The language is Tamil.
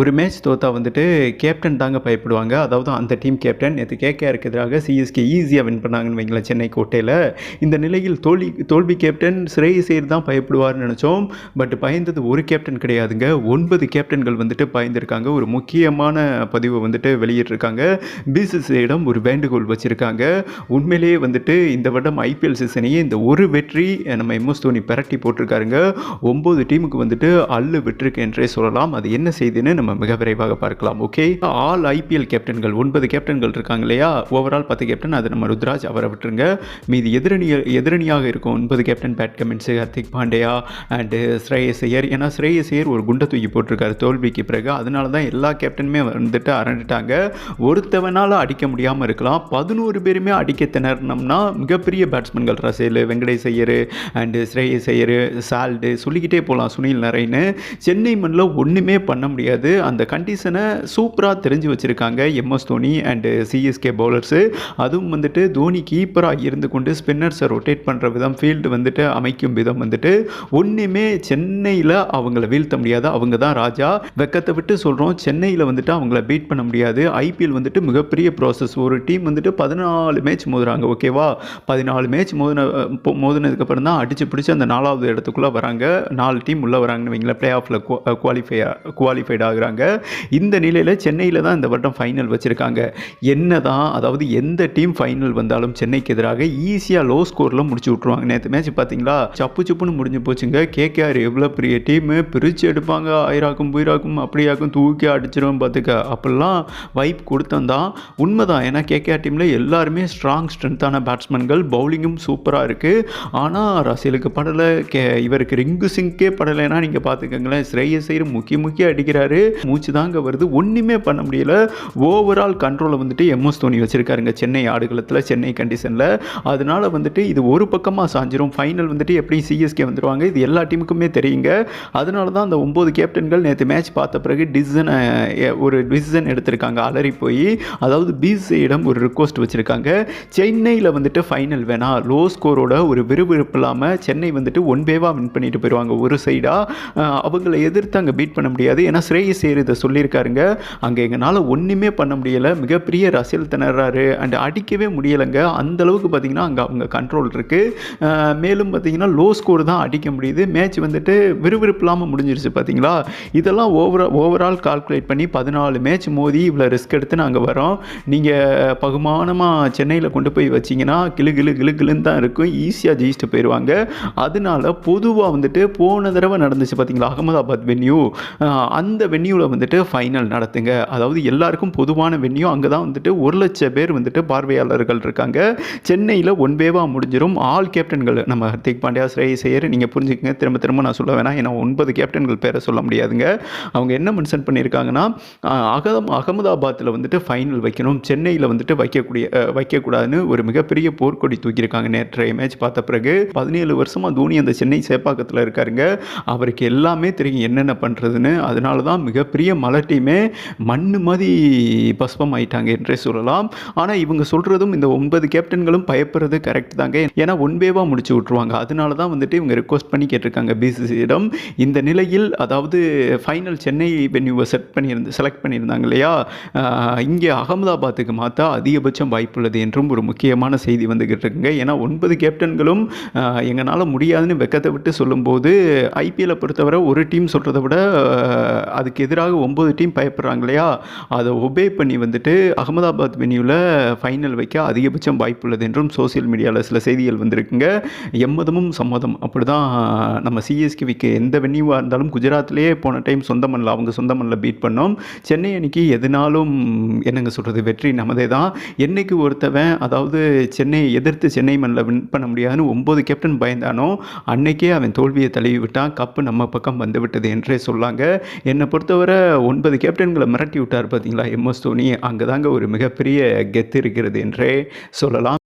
ஒரு மேட்ச் தோத்தா வந்துட்டு கேப்டன் தாங்க பயப்படுவாங்க. அதாவது அந்த டீம் கேப்டன் நேற்று கேகேஆருக்கு எதிராக சிஎஸ்கே ஈஸியாக வின் பண்ணாங்கன்னு வைங்களேன் சென்னை கோட்டையில். இந்த நிலையில் தோல்வி தோல்வி கேப்டன் ஸ்ரேயஸ் சேர் தான் பயப்படுவார்னு நினச்சோம். பட் பயந்தது ஒரு கேப்டன் கிடையாதுங்க. ஒன்பது கேப்டன்கள் வந்துட்டு பயந்துருக்காங்க. ஒரு முக்கியமான பதிவை வந்துட்டு வெளியிட்டிருக்காங்க. பிசிசிஐடம் ஒரு வேண்டுகோள் வச்சுருக்காங்க. உண்மையிலேயே வந்துட்டு இந்த வருடம் ஐபிஎல் சீசனையே இந்த ஒரு வெற்றி நம்ம எம்எஸ் தோனி பிரட்டி போட்டிருக்காருங்க. ஒம்பது டீமுக்கு வந்துட்டு அள்ளு விட்டுருக்கு என்றே சொல்லலாம். அது என்ன செய்துன்னு நம்ம மிக விரைவாக பார்க்கலாம் ஓகே ஆல் ஐபிஎல் கேப்டன்கள் ஒன்பது கேப்டன்கள் இருக்காங்க இல்லையா? ஓவரால் பத்து கேப்டன் அது நம்ம ருத்ராஜ் அவரை விட்டுருங்க. மீதி எதிரணி எதிரணியாக இருக்கும் ஒன்பது captain Pat Cummins Hardik Pandya and Shreyas Iyer. ஏன்னா ஸ்ரேயஸ் ஐயர் ஒரு குண்டை தூக்கி போட்டிருக்காரு தோல்விக்கு பிறகு. அதனால தான் எல்லா கேப்டனுமே வந்துட்டு அரண்டுட்டாங்க. ஒருத்தவனால் அடிக்க முடியாமல் இருக்கலாம். பதினோரு பேருமே அடிக்க திணறினோம்னா மிகப்பெரிய பேட்ஸ்மேன்கள் Russell Venkatesh Iyer and Shreyas Iyer Salt சொல்லிக்கிட்டே போகலாம் சுனில் நரேன்னு சென்னை மண்ணில் ஒன்றுமே பண்ண முடியாது. அந்த கண்டிஷனை சூப்பராக தெரிஞ்சு வச்சுருக்காங்க MS Dhoni and CSK bowlers அதுவும் வந்துட்டு தோனி கீப்பராக இருந்து கொண்டு ஸ்பின்னர்ஸை ரொட்டேட் பண்ணுற விதம் ஃபீல்டு வந்துட்டு அமைக்கும் விதம் வந்துட்டு ஒன்றுமே சென்னையில் அவங்கள வீழ்த்த முடியாது. அவங்க தான் ராஜா. வெக்கத்தை விட்டு சொல்கிறோம் சென்னையில் வந்துட்டு அவங்கள பீட் பண்ண முடியாது. ஐபிஎல் வந்துட்டு மிகப்பெரிய ப்ராசஸ் ஒரு டீம் வந்துட்டு பதினாலு மேட்ச் மோதுறாங்க ஓகேவா பதினாலு மேட்ச் மோதின மோதினதுக்கப்புறம் தான் அடிச்சு பிடிச்சி அந்த நாலாவது இடத்துக்குள்ளே வராங்க. நாலு டீம் உள்ளே வராங்கன்னு வைங்களேன் பிளே ஆஃபில் குவாலிஃபை குவாலிஃபைட் வச்சுருக்காங்க. இந்த நிலையில் சென்னையில் தான் இந்த வருடம் ஃபைனல் வச்சுருக்காங்க. என்ன தான் அதாவது எந்த டீம் ஃபைனல் வந்தாலும் சென்னைக்கு எதிராக ஈஸியாக லோ ஸ்கோரில் முடிச்சு விட்ருவாங்க நேற்று மேட்ச் பார்த்தீங்களா சப்பு சப்புன்னு முடிஞ்சு போச்சுங்க. கேகேஆர் எவ்வளோ பெரிய டீமு பிரித்து எடுப்பாங்க. ஆயிராக்கும் புயிராக்கும் அப்படியாக்கும் தூக்கி அடிச்சிடும் பார்த்துக்க அப்படிலாம் வைப் கொடுத்தந்தான். உண்மைதான். ஏன்னா கேகேஆர் டீமில் எல்லாருமே ஸ்ட்ராங் ஸ்ட்ரென்த்தான பேட்ஸ்மேன்கள் பவுலிங்கும் சூப்பராக இருக்குது ஆனால் ரசிலுக்கு படலை. கே இவருக்கு ரிங்கு சிங்கே படலைன்னா நீங்கள் பார்த்துக்கங்களேன் ஸ்ரேயஸ் ஐயர் முக்கிய முக்கிய அடிக்கிறாரு. மூச்சு தாங்க வருது. ஒன்றுமே பண்ண முடியல. ஓவரால் கண்ட்ரோலை வந்துட்டு எம்எஸ் தோனி வச்சுருக்காருங்க. சென்னை ஆடுகளத்தில் சென்னை கண்டிஷனில் அதனால வந்துட்டு இது ஒரு பக்கமாக சாஞ்சிரும். ஃபைனல் வந்துட்டு எப்படியும் சிஎஸ்கே வந்துடுவாங்க இது எல்லா டீமுக்குமே தெரியுங்க. அதனால தான் அந்த ஒம்பது கேப்டன்கள் நேற்று மேட்ச் பார்த்த பிறகு டிசிஷனை ஒரு டிசிஷன் எடுத்திருக்காங்க. அலறி போய் அதாவது பிசிஐடம் ஒரு ரிக்வஸ்ட் வச்சுருக்காங்க. சென்னையில் வந்துட்டு ஃபைனல் வேணாம் லோ ஸ்கோரோட ஒரு விறுவிறுப்பு இல்லாமல் சென்னை வந்துட்டு ஒன் பேவாக வின் பண்ணிட்டு போயிடுவாங்க ஒரு சைடாக அவங்கள எதிர்த்து அங்கே பீட் பண்ண முடியாது. ஏன்னா ஸ்ரேயஸ் சேர் இதை சொல்லியிருக்காருங்க. அங்கே எங்களால் ஒன்றுமே பண்ண முடியலை. மிகப்பெரிய ரசியல் திணறாரு. அண்ட் அடிக்கவே முடியலைங்க. அந்த அளவுக்கு பார்த்தீங்கன்னா அங்கே அவங்க கண்ட்ரோல் இருக்குது மேலும் பார்த்தீங்கன்னா லோ ஸ்கோர் தான் அடிக்க முடியுது. மேட்ச் வந்துட்டு விறுவிறுப்பு இல்லாமல் முடிஞ்சிருச்சு பார்த்தீங்களா இதெல்லாம் ஓவரா ஓவரால் கால்குலேட் பண்ணி பதினாலு மேட்ச் மோதி இவ்வளோ ரிஸ்க் எடுத்து நாங்கள் வரோம் நீங்கள் பகுமானமாக சென்னையில் கொண்டு போய் வச்சிங்கன்னா கிளு கிளு கிளு கிளுன்னு தான் இருக்கும். ஈஸியாக ஜெயிச்சுட்டு போயிடுவாங்க அதனால பொதுவாக வந்துட்டு போன தடவை நடந்துச்சு பார்த்தீங்களா அகமதாபாத் வென்யூ அந்த வென்யூ வென்யூவில் வந்துட்டு ஃபைனல் நடத்துங்க. அதாவது எல்லாருக்கும் பொதுவான வென்யூ அங்கே தான் வந்துட்டு ஒரு லட்சம் பேர் வந்துட்டு பார்வையாளர்கள் இருக்காங்க. சென்னையில் ஒன் வேவாக முடிஞ்சிடும் ஆல் கேப்டன்கள் நம்ம ஹர்திக் பாண்டியா ஸ்ரேயஸ் ஐயர் நீங்கள் புரிஞ்சுக்கங்க. திரும்ப திரும்ப நான் சொல்ல வேணாம். ஏன்னா ஒன்பது கேப்டன்கள் பேரை சொல்ல முடியாதுங்க. அவங்க என்ன மென்ஷன் பண்ணியிருக்காங்கன்னா அகதம் அகமதாபாத்தில் வந்துட்டு ஃபைனல் வைக்கணும். சென்னையில் வந்துட்டு வைக்கக்கூடிய வைக்கக்கூடாதுன்னு ஒரு மிகப்பெரிய போர்க்கொடி தூக்கியிருக்காங்க நேற்றைய மேட்ச் பார்த்த பிறகு. பதினேழு வருஷமாக தோனி அந்த சென்னை சேப்பாக்கத்தில் இருக்காருங்க. அவருக்கு எல்லாமே தெரியும் என்னென்ன பண்ணுறதுன்னு அதனால தான் மிகப்பெரிய மலர் டீமே மண்ணு மாதிரி பஸ்பம் ஆயிட்டாங்க என்றே சொல்லலாம். ஆனால் இவங்க சொல்கிறதும் இந்த ஒன்பது கேப்டன்களும் பயப்படுறது கரெக்ட் தாங்க. ஏன்னா ஒன்பேவாக முடிச்சு விட்ருவாங்க அதனால தான் வந்துட்டு இவங்க ரிக்வஸ்ட் பண்ணி கேட்டிருக்காங்க பிசிசியிடம் இந்த நிலையில் அதாவது ஃபைனல் சென்னை வென்யூவை செட் பண்ணியிருந்து செலக்ட் பண்ணியிருந்தாங்க இல்லையா? இங்கே அகமதாபாத்துக்கு மாற்ற அதிகபட்சம் வாய்ப்புள்ளது என்றும் ஒரு முக்கியமான செய்தி வந்துக்கிட்டு இருக்குங்க. ஏன்னா ஒன்பது கேப்டன்களும் எங்களால் முடியாதுன்னு வெக்கத்தை விட்டு சொல்லும்போது ஐபிஎல்லை பொறுத்தவரை ஒரு டீம் சொல்கிறத விட அதுக்கு எதிராக ஒம்பது டீம் பயப்படுறாங்க இல்லையா? அதை ஒபே பண்ணி வந்துட்டு அகமதாபாத் வென்யூவில் ஃபைனல் வைக்க அதிகபட்சம் வாய்ப்புள்ளது என்றும் சோசியல் மீடியாவில் சில செய்திகள் வந்திருக்குங்க. எம்மதமும் சம்மதம். அப்படி தான் நம்ம சிஎஸ்கேவிக்கு எந்த வென்யூவாக இருந்தாலும் குஜராத்லேயே போன டைம் சொந்த மண்ணில் அவங்க சொந்த மண்ணில் பீட் பண்ணோம். சென்னை அன்னைக்கு எதுனாலும் என்னங்க சொல்கிறது வெற்றி நமதே தான். என்னைக்கு ஒருத்தவன் அதாவது சென்னையை எதிர்த்து சென்னை மண்ணில் வின் பண்ண முடியாதுன்னு ஒம்பது கேப்டன் பயந்தானோ அன்னைக்கே அவன் தோல்வியை தழுவி விட்டான். கப்பு நம்ம பக்கம் வந்துவிட்டது என்றே சொல்லாங்க. என்னை பொறுத்தவரை ஒன்பது கேப்டன்களை மிரட்டி விட்டார் பார்த்தீங்களா? எம்எஸ் தோனி. அங்கே தாங்க ஒரு மிகப்பெரிய கெத்து இருக்கிறது என்றே சொல்லலாம்.